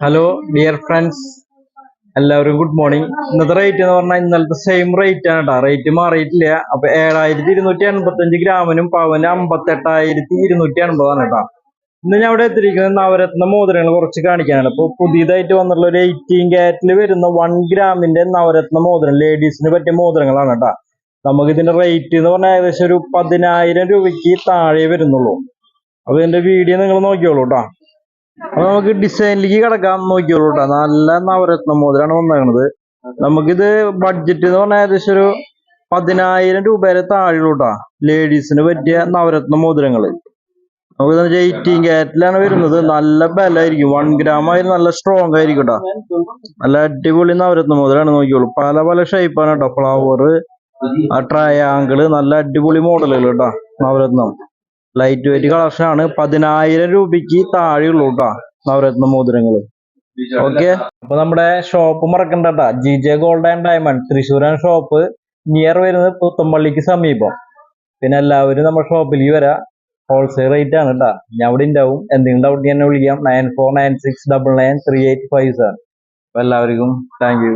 Hello dear friends എല്ലാവരും good morning ഇന്നത്തെ rate എന്ന് പറഞ്ഞാൽ ഇന്നലത്തെ സെയിം റേറ്റ് ആണ് കേട്ടോ റേറ്റ് മാറിയിട്ടില്ല. അപ്പൊ ഏഴായിരത്തി ഇരുന്നൂറ്റി എൺപത്തി അഞ്ച് ഗ്രാമിനും പവന് അമ്പത്തെട്ടായിരത്തി ഇരുന്നൂറ്റി എൺപതാണ് കേട്ടോ ഇന്ന് ഞാൻ ഇവിടെ എത്തിയിരിക്കുന്നത് നവരത്ന മോതിരങ്ങൾ കുറച്ച് കാണിക്കാനാണ്. ഇപ്പൊ പുതിയതായിട്ട് വന്നിട്ടുള്ള ഒരു എയ്റ്റീൻ കാരറ്റിൽ വരുന്ന വൺ ഗ്രാമിന്റെ നവരത്ന മോതിരം ലേഡീസിന് പറ്റിയ മോതിരങ്ങളാണ് കേട്ടോ നമുക്ക് ഇതിന്റെ റേറ്റ് എന്ന് പറഞ്ഞാൽ ഏകദേശം ഒരു പതിനായിരം രൂപയ്ക്ക് താഴെ വരുന്നുള്ളൂ. അപ്പൊ ഇതിന്റെ വീഡിയോ നിങ്ങൾ നോക്കിയോളൂ കേട്ടോ അപ്പൊ നമുക്ക് ഡിസൈനിലേക്ക് കിടക്കാൻ നോക്കിയോളൂ കേട്ടോ നല്ല നവരത്ന മോതിരാണ് വന്നേക്കണത്. നമുക്കിത് ബഡ്ജറ്റ് എന്ന് പറഞ്ഞാൽ ഏകദേശം ഒരു പതിനായിരം രൂപ വരെ താഴെയുള്ളൂ കേട്ടോ ലേഡീസിന് പറ്റിയ നവരത്ന മോതിരങ്ങൾ. നമുക്ക് എയ്റ്റീൻ കാരറ്റിലാണ് വരുന്നത്. നല്ല ബലമായിരിക്കും. വൺ ഗ്രാം ആയാലും നല്ല സ്ട്രോങ് ആയിരിക്കും കേട്ടോ നല്ല അടിപൊളി നവരത്ന മോതിരാണ് നോക്കിയോളൂ. പല പല ഷേപ്പാണ് കേട്ടോ ഫ്ലവർ ആ ട്രയാങ്കിൾ നല്ല അടിപൊളി മോഡലുകൾ കേട്ടോ നവരത്നം. ലൈറ്റ് വെയിറ്റ് കളക്ഷൻ ആണ് പതിനായിരം രൂപയ്ക്ക് താഴെയുള്ളൂ കേട്ടോ നവരത്ന മോതിരങ്ങൾ ഓക്കെ? അപ്പൊ നമ്മുടെ ഷോപ്പ് മറക്കണ്ട കേട്ടോ G J gold and diamond തൃശ്ശൂരാണ് ഷോപ്പ് നിയർ വരുന്നത് പുത്തമ്പള്ളിക്ക് സമീപം. പിന്നെ എല്ലാവരും നമ്മുടെ ഷോപ്പിലേക്ക് വരാം. ഹോൾസെയിൽ റേറ്റ് ആണ് കേട്ടോ ഞാൻ അവിടെ ഉണ്ടാവും. എന്തെങ്കിലും ഡൗട്ട് എന്നെ വിളിക്കാം. Nine four nine six double nine three eight five seven അപ്പൊ എല്ലാവർക്കും താങ്ക് യു